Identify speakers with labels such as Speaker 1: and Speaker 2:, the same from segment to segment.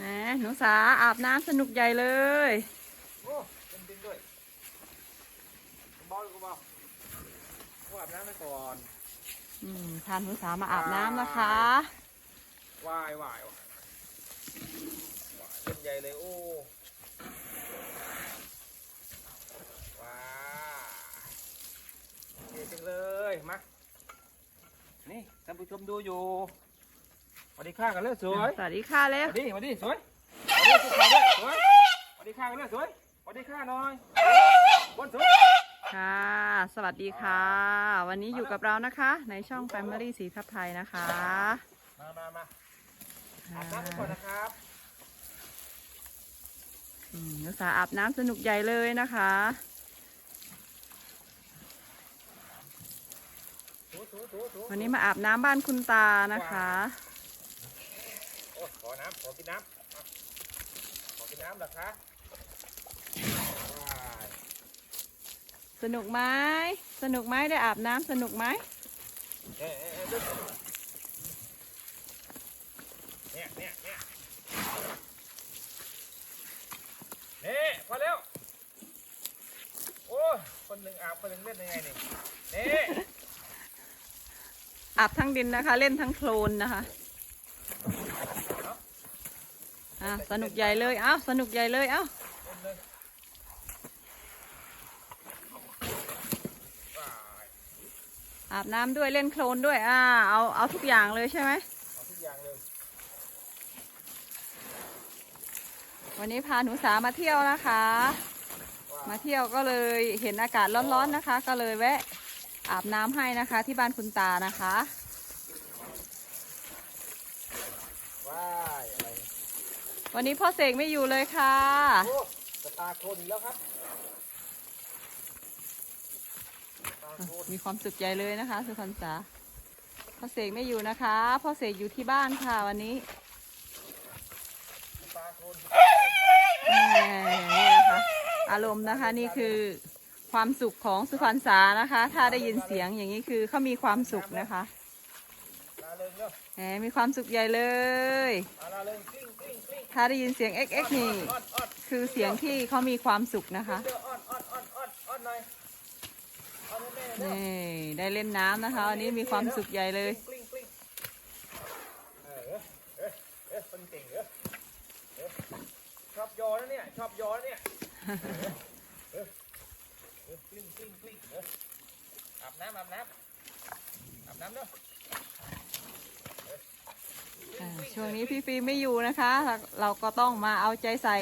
Speaker 1: แหมหนูสาอาบน้ำสนุกใหญ่เลย
Speaker 2: โอ้เป็นดินด้วยเบาอยู่เบาก็อาบน้ำไปก่อน
Speaker 1: อืมพาหนูสามาอาบน้ำนะคะ
Speaker 2: วายวายวายวายเล่นใหญ่เลยโอ้ว้าวเท่จังเลยมานี่ท่านผู้ชมดูอยู่ส วัสดีค่ะกันเลยสวย
Speaker 1: สวัสดีค่ะเล็
Speaker 2: ส
Speaker 1: ว
Speaker 2: วัสดีสวัสดีสวยสวัสดีทุกคนด้วยสวยสวัสดีค่ะกันเลยสวยสวัสดีค่ะหน่อยบนสวย
Speaker 1: ค่ะ สวัสดีค่ะ วันนี้อยู่กับเรานะคะ ในช่อง Family สีทับไทยนะคะ
Speaker 2: มามามา
Speaker 1: อ่า
Speaker 2: อาบน้ำกันก่อนนะครับ
Speaker 1: อืมหนูสาอาบน้ำสนุกใหญ่เลยนะคะ
Speaker 2: ถูถูถูถู
Speaker 1: วันนี้มาอาบน้ำบ้านคุณตานะคะ
Speaker 2: โอ้ขอน้ำขอกินน้ำอะขอกินน้ำเหรอคะว้าย
Speaker 1: สนุกไหมสนุกไหมได้อาบน้ำสนุกไหม
Speaker 2: เอ๊ะเอ๊ะเอ๊ะเดี๋ยวเนี่ยเนี่ยเนี่ยนี่พอแล้ว โอ้ยคนหนึ่งอาบคนหนึ่งเล่นยังไงนี่นี่
Speaker 1: อาบทั้งดินนะคะ เล่นทั้งโคลนนะคะ อะสนุกใหญ่เลย เอ้า สนุกใหญ่เลย เอ้า
Speaker 2: คนหนึ่งว้าย
Speaker 1: อาบน้ำด้วยเล่นโคลนด้วย อ่า เอาเอาทุกอย่างเลยใช่ไหม
Speaker 2: เอาทุกอย่างเลย
Speaker 1: วันนี้พาหนูสามาเที่ยวนะคะ
Speaker 2: ว้า
Speaker 1: มาเที่ยวก็เลยเห็นอากาศร้อนๆนะคะ ก็เลยแวะอาบน้ำให้นะคะที่บ้านคุณตานะคะ
Speaker 2: ว้ายอะไรเนี่ย
Speaker 1: วันนี้พ่อเสกไม่อยู่เลยค่ะ
Speaker 2: โอ้สตาร์โคลนอีกแล้วครับสตาร์โคลน
Speaker 1: มีความสุขใหญ่เลยนะคะ สุพรรณษาพ่อเสกไม่อยู่นะคะพ่อเสกอยู่ที่บ้านค่ะวันนี้
Speaker 2: สตาร์โคลน
Speaker 1: แหม่นี่นะคะอารมณ์นะคะนี่คือความสุขของสุพรรณษานะคะ ถ้าได้ยินเสียงอย่างนี้คือเขามีความสุขนะคะ
Speaker 2: ลาเริงเนาะ
Speaker 1: แหมมีความสุขใหญ่เลย ถ้าได้ยินเสียง XX นี่
Speaker 2: อ้อนอ้อน
Speaker 1: คือเสียงที่เขามีความสุขนะคะ
Speaker 2: นี่
Speaker 1: ได้เล่นน้ำนะคะวันนี้มีความสุขใหญ่เลย
Speaker 2: กลิ้งกลิ้งเนเก่งเออเออชอบยนนะเนี่ยชอบโยนนะเนี่ยออเออกลิ้งกลิ้งกลิ้งอาบน้ำอาบน้ำอาบน้ำเด้อ
Speaker 1: อ่า ช่วงนี้พี่ฟิล์มไม่อยู่นะคะ เราเราก็ต้องมาเอาใจใส่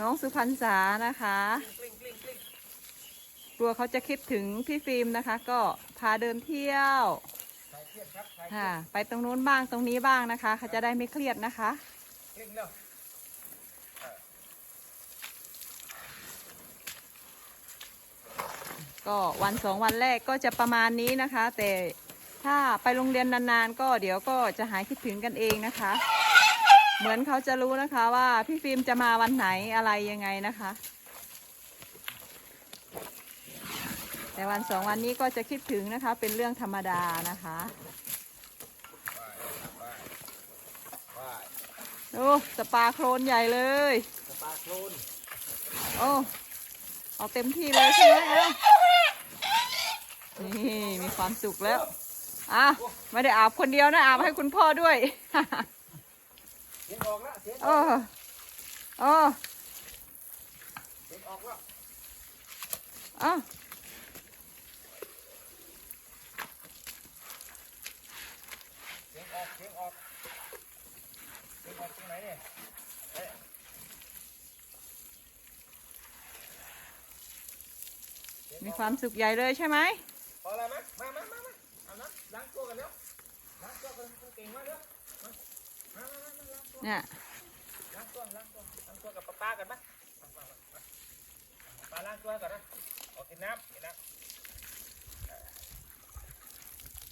Speaker 1: น้องสุพรรณษานะคะ
Speaker 2: กลั
Speaker 1: วเขาจะคิดถึงพี่ฟิล์มนะคะ ก็พาเดินเที่ยว
Speaker 2: ค่ะ
Speaker 1: ไปตรงนู้นบ้างตรงนี้บ้างนะคะ เขาจะได้ไม่เครียดนะคะ
Speaker 2: ก็วั
Speaker 1: นสองวันแรกก็จะประมาณนี้นะคะ แต่ ถ้าไปโรงเรียนนานๆ ก็เดี๋ยวก็จะหายคิดถึงกันเองนะคะ เหมือนเขาจะรู้นะคะว่าพี่ฟิล์มจะมาวันไหนอะไรยังไงนะคะ แต่วันสองวันนี้ก็จะคิดถึงนะคะ เป็นเรื่องธรรมดานะคะ
Speaker 2: ว่ายว่ายว่าย
Speaker 1: โอ้สปาโครนใหญ่เลย
Speaker 2: สตาร์โคลน
Speaker 1: โอ้เอาเต็มที่เลยใช่ไหมเอานี่มีความสุขแล้ว อะไม่ได้อาบคนเดียวนะอาบให้คุณพ่อด้วย
Speaker 2: เสียงออกแล้วเสียงออ
Speaker 1: โอ้
Speaker 2: อก
Speaker 1: โอ้
Speaker 2: เสียงออกล้ว
Speaker 1: เอ้า
Speaker 2: เสียงออกเสียงออกเสียงออกตรงไหนเนี่ยเอ๊ะเสียงออก
Speaker 1: มีความสุขใหญ่เลยใช่ไหม
Speaker 2: พอแล้วไหมมามามามา ล้างตัวกันแล้วล้างตัวกันเก่งมากเด้อมามามามาล้างตัว
Speaker 1: เนี่ย
Speaker 2: ล้างตัวล้างตัวล้างตัวกับป้าป้ากันปะมามามามาล้างตัวก่อนนะออกกินน้ำกินน้ำเออ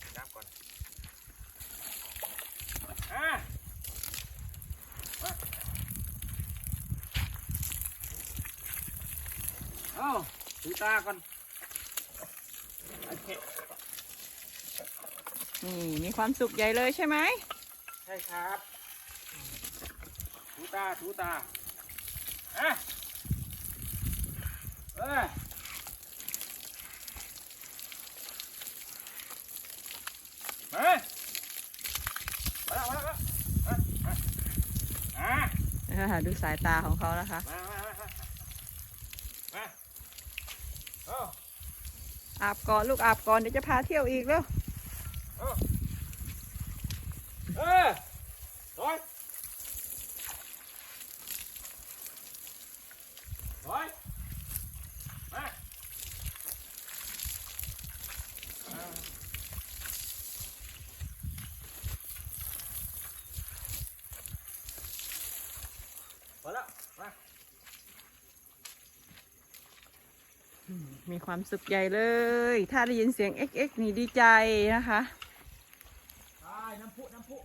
Speaker 2: กินน้ำก่อนอะมาเอาดูตาก่อนโอเค
Speaker 1: นี่มีความสุขใหญ่เลยใช่ไหม
Speaker 2: ใช่ครับ ถูตาถูตาอะเอ้ยมามาแล้วมาแล้วมาแล้วมามาอะ
Speaker 1: อ่าดูสายตาของเขานะคะ
Speaker 2: มามามามาเอา
Speaker 1: อาบก่อนลูกอาบก่อนเดี๋ยวจะพาเที่ยวอีกแล้ว
Speaker 2: เอาเออถอยถอยมาพอแล้วมา
Speaker 1: มีความสุขใหญ่เลย ถ้าได้ยินเสียง XX นี่ดีใจนะคะ
Speaker 2: ได้น้ำพุน้ำพุ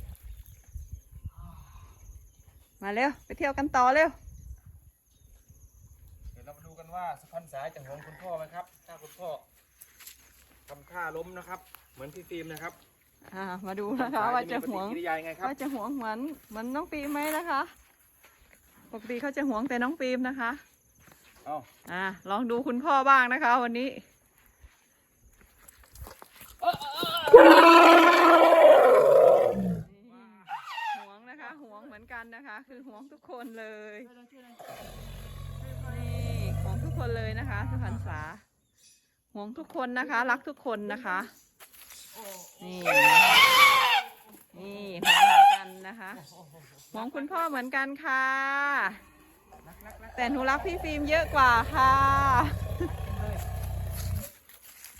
Speaker 1: มาเร็ว ไปเที่ยวกันต่อเร็ว
Speaker 2: เดี๋ยวเรามาดูกันว่าสุพรรณสายจะหวงคุณพ่อไหมครับถ้าคุณพ่อทำท่าล้มนะครับ เหมือนพี่ฟิล์มนะครับ
Speaker 1: อ่ามาดูนะคะ ว่าจะหวง
Speaker 2: ปฏิกิริยายังไงครับ
Speaker 1: ว่าจะหวงเหมือนเหมือนน้องปีมไหมนะคะ ปกติเขาจะหวงแต่น้องปีมนะคะ
Speaker 2: เอา
Speaker 1: อ่าลองดูคุณพ่อบ้างนะคะ วันนี้ห่วงนะคะห่วงเหมือนกันนะคะ คือห่วงทุกคนเลยนี่หวงทุกคนเลยนะคะสุพรรณษาห่วงทุกคนนะคะ รักทุกคนนะคะนี่นี่หวงเหมือนกันนะคะห่วงคุณพ่อเหมือนกันค่ะ แต่หนูรักพี่ฟิล์มเยอะกว่าค่ะ
Speaker 2: เลย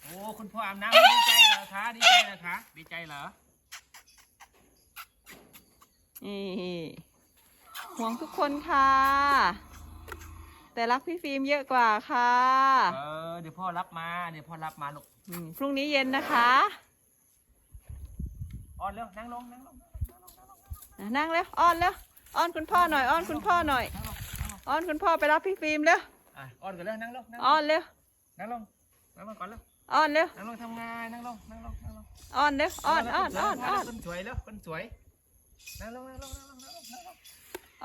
Speaker 2: โอ้คุณพ่ออาบน้ำไม่ดีใจเหรอคะดีใจเหรอคะดีใจเหรอ
Speaker 1: นี่หวงทุกคนค่ะ แต่รักพี่ฟิล์มเยอะกว่าค่ะ
Speaker 2: เออเดี๋ยวพ่อรับมาเดี๋ยวพ่อรับมาลูก
Speaker 1: อืมพรุ่งนี้เย็นนะคะ
Speaker 2: อ่อนเร็วนั่งลงนั่งลง
Speaker 1: อะนั่งเร็วอ้อนเร็วอ้อนคุณพ่อหน่อยอ้อนคุณพ่อหน่อย
Speaker 2: นั่งลงนั่งลง
Speaker 1: อ้อนคุณพ่อไปรับพี่ฟิล์มเร็ว
Speaker 2: อะอ่อนกันเร็วนั่งลงนั่งล
Speaker 1: อ้องนเร็ว
Speaker 2: นั่งลงนั่งลงก่อนเร็ว
Speaker 1: อ้อนเร็ว
Speaker 2: นั่งลงทำงานนั่งลงนั่งลงนั่งลง
Speaker 1: อ้อนเร็วอ้อนอ้อนอ้อนอ้อน
Speaker 2: คนสวยแล้วคนสวยนั่งลงนั่งลงนั่งลงนั่งลงนั่งลง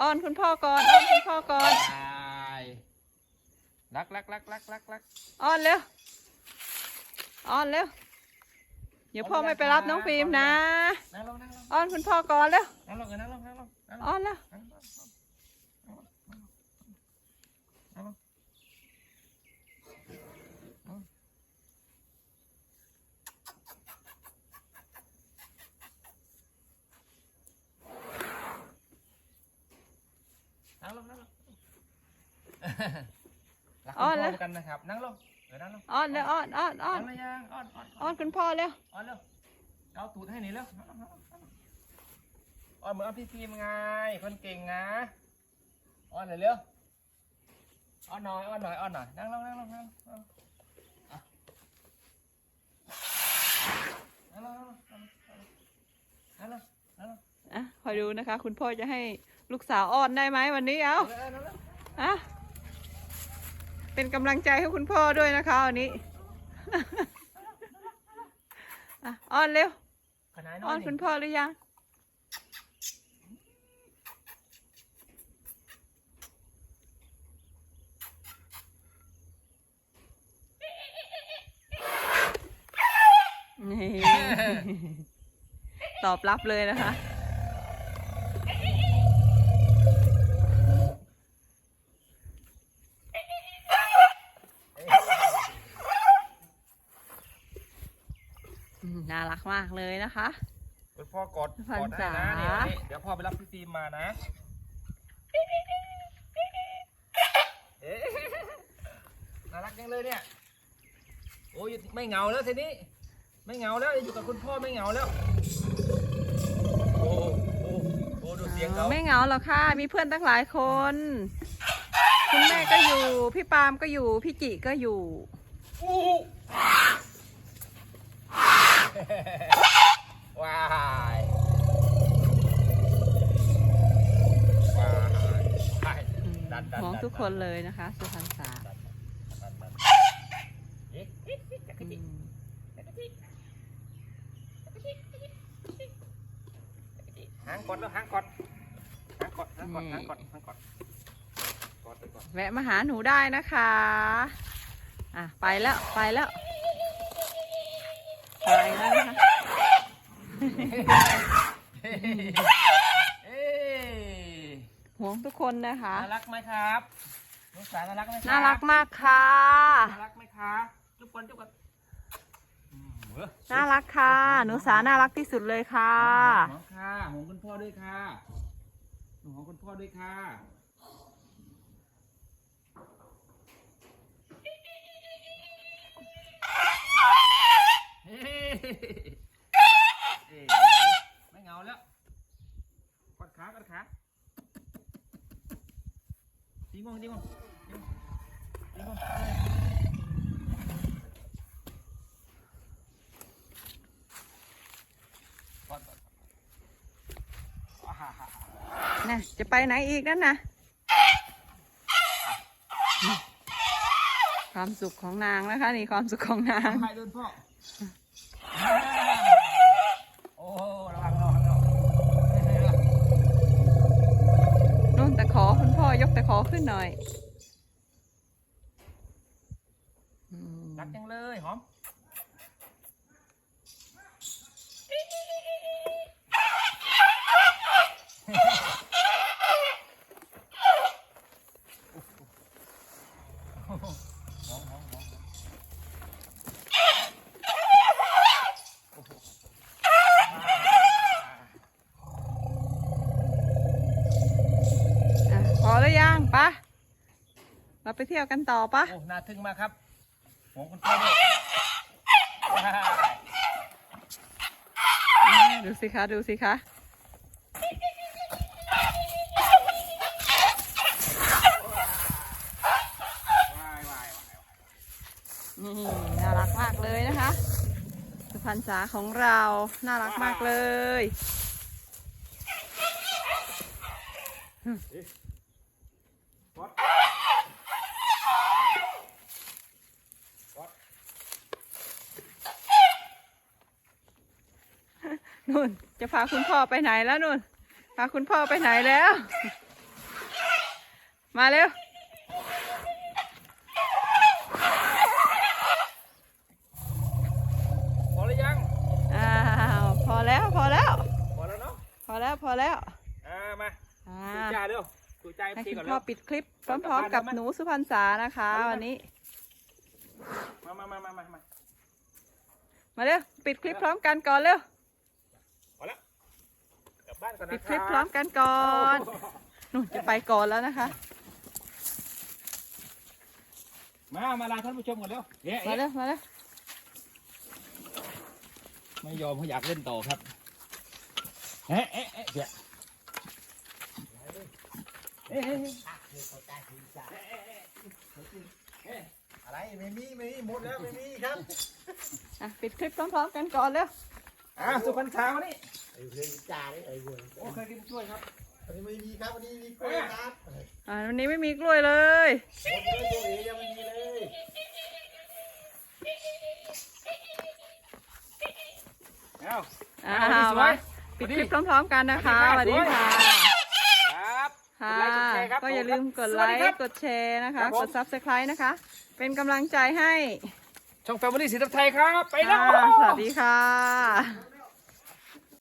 Speaker 1: อ้อนคุณพ่อก่อนอ้อนคุณพ่อก่อน
Speaker 2: ใช่รักรักรักรักรักรัก
Speaker 1: อ้อนเร็วอ้อนเร็วเดี๋ยวพ่อไม่ไปรับน้องฟิล์มนะ
Speaker 2: นั่งลงนั่งลง
Speaker 1: อ้อนคุณพ่อก่อนเร็ว
Speaker 2: นั่งลงเออนั่งลงนั่งลงนั่งลง
Speaker 1: อ้อนเร็ว
Speaker 2: นั่งลงนั่งลงนั่ง นั่งลงนั่งลงรักคุณพ่อเหมือนกันนะครับนั่งลงเออนั่งลง
Speaker 1: อ้อนเร็วอ้อนอ้อนอ้อน
Speaker 2: นั่งเลยยังอ้อนอ้อน
Speaker 1: อ้อนคุณพ่อเร็ว
Speaker 2: อ้อนเร็วเอาตูดให้หนีเร็วอ้อนเหมือนอ้อนพี่ฟิล์มไงคนเก่งนะอ้อนหน่อยเร็วอ้อนหน่อยอ้อนหน่อยอ้อนหน่อยนั่งลงนั่งลงนั่งลงอะนั่งลงนั่งลงนั่งลงนั่งลงนั่งลง
Speaker 1: อะคอยดูนะคะ คุณพ่อจะให้ ลูกสาวอ้อนได้ไหมวันนี้เอา
Speaker 2: นั่งลงนั่งลง
Speaker 1: อะเป็นกำลังใจให้คุณพ่อด้วยนะคะวันนี้อะอ้อนเร็ว
Speaker 2: ขนาด
Speaker 1: อ้อนคุณพ่อหรือยังนี่ตอบรับเลยนะคะ น่ารักมากเลยนะคะ
Speaker 2: คุณพ่อกอด
Speaker 1: พัน
Speaker 2: กอดให้นะ
Speaker 1: จ๋า
Speaker 2: เนี่ยนี่เดี๋ยวพ่อไปรับพี่ฟิล์มมานะเอ๊ะน่ารักจังเลยเนี่ย โอ้ยไม่เหงาแล้วทีนี้ ไม่เหงาแล้วอยู่กับคุณพ่อไม่เหงาแล้ว โอ้โอ้โอ้ดูเสียงเขา
Speaker 1: ไม่เหงาหรอกค่ะ มีเพื่อนตั้งหลายคน คุณแม่ก็อยู่ พี่ปาล์มก็อยู่ พี่จิก็อยู่
Speaker 2: อู้ ว้ายว้ายดันดัน
Speaker 1: มอง
Speaker 2: ดัน
Speaker 1: ทุกคนเลยนะคะ สุพรรณษา
Speaker 2: ดันดันดันเอ๊ะเอ๊ะเอ๊ะจักร
Speaker 1: อื
Speaker 2: จี้
Speaker 1: ม
Speaker 2: หางกดแล้วหางกดนั่งกอดนั่งกอดนั่งกอดนั่งกอดกอดไปก่อน
Speaker 1: แวะมาหาหนูได้นะคะ อะ ไปแล้ว ไปแล้ว ไปแล้วนะคะ
Speaker 2: เอ้ย
Speaker 1: ห่วงทุกคนนะคะ
Speaker 2: น่ารักไหมครับน้องสาวน่ารักไหมครับ
Speaker 1: น่ารักมากค่ะ
Speaker 2: น่ารักไหมคะจุ๊บก่อนจุ๊บก่อนอืมเว้ย
Speaker 1: น่ารักค่ะ หนูสาน่ารักที่สุดเลยค่ะ
Speaker 2: หอมค่ะหอมคุณพ่อด้วยค่ะหอมคุณพ่อด้วยค่ะ ไม่เงาแล้วกดขากดขาตีงงตีงงตีงงตีงงน่าฮ่าฮ่า
Speaker 1: น่ะจะไปไหนอีกนั่นนะความสุขของนางนะคะนี่ความสุขของนาง
Speaker 2: ใคร โดนพ่อโอ้ระวังระวังระวัง
Speaker 1: นู่นตะขอคุณพ่อยกตะขอขึ้นหน่อย
Speaker 2: รักจังเลยหอม
Speaker 1: อะ พอแล้วยังปะเราไปเที่ยวกันต่อปะ
Speaker 2: โอ้น่าทึ่งมากครับหงคุณพ่อด้วย
Speaker 1: อ่าดูสิคะดูสิคะ
Speaker 2: วายวาย
Speaker 1: นี่น่ารักมากเลยนะคะสุพรรณษาของเราน่ารักมากเลย
Speaker 2: วั
Speaker 1: นุ่น จะพาคุณพ่อไปไหนแล้วนุ่น พาคุณพ่อไปไหนแล้ว มาเร็ว
Speaker 2: พอหรือยัง
Speaker 1: อ้าว พอแล้วพอแล้ว
Speaker 2: พอแล้วเนาะ
Speaker 1: พอแล้วพอแล้ว
Speaker 2: อ่า มา
Speaker 1: อ่า
Speaker 2: ดูใจเร็วดูใจ
Speaker 1: ให้
Speaker 2: พี่
Speaker 1: คุ
Speaker 2: ก่อน
Speaker 1: ณ
Speaker 2: เร็
Speaker 1: พ่อ
Speaker 2: ว
Speaker 1: ปิดคลิปพร้อมๆกับหนูสุพรรณษานะคะ วันนี้
Speaker 2: มามามามามามา
Speaker 1: มาเร็ว ปิดคลิปพร้อมกันก่อนเร็ว
Speaker 2: พอแล้วกลั บบ้านก่อนนะ
Speaker 1: ปิดคลิปพร้อมกันก่อนนุ่นจะไปก่อนแล้วนะคะ
Speaker 2: มามาลาท่านผู้ชมก่อนเร็วเอ๊ะ
Speaker 1: มา
Speaker 2: เอ๊ะ
Speaker 1: เร็วมาเร็ว
Speaker 2: ไม่ยอมเขาอยากเล่นต่อครับเอ๊ะเอ๊ะเอ๊ะเดี๋ยวเอ๊ะเอ๊ะเอ๊ะ
Speaker 3: อะไรไม่มีไม่มีหมดแล้วไม่มีครับ
Speaker 1: อะปิดคลิปพร้อมๆกันก่อนเร็ว
Speaker 2: อะสุพรรณชาวนี่
Speaker 3: ไอ้เรื่องจ่าเลยไอ้เรื่อง
Speaker 2: โอ้เคยกินกล้วยครับ
Speaker 3: อันนี้ไม่มีครับอันนี้มีกล้วยครับหมด
Speaker 1: อ่าวันนี้ไม่มีกล้วยเลย
Speaker 3: เลยตัวเอ๋ยังไม่มีเลย
Speaker 2: เอ้า
Speaker 1: อ้า
Speaker 2: เอา
Speaker 1: ว
Speaker 2: สวย
Speaker 1: มาปิดคลิปพร้อมๆกันนะคะส
Speaker 2: สวั
Speaker 1: วัส
Speaker 2: สดี
Speaker 1: ดี
Speaker 2: ค่ะ
Speaker 1: ค่ะ
Speaker 2: ครับ
Speaker 1: ค่ะ
Speaker 2: กดไลค์กดแชร์ครับ
Speaker 1: ก็อย่าลืมกดไล
Speaker 2: สวัส
Speaker 1: ค์
Speaker 2: ครับ
Speaker 1: กดแชร์นะคะ
Speaker 2: ครับผม
Speaker 1: กด subscribe นะคะ เป็นกำลังใจให้
Speaker 2: ช่องแฟมิลี่สีทับไทยครับ ไปแล้ว
Speaker 1: ค่ะสวัสดีค่ะ
Speaker 3: ไม่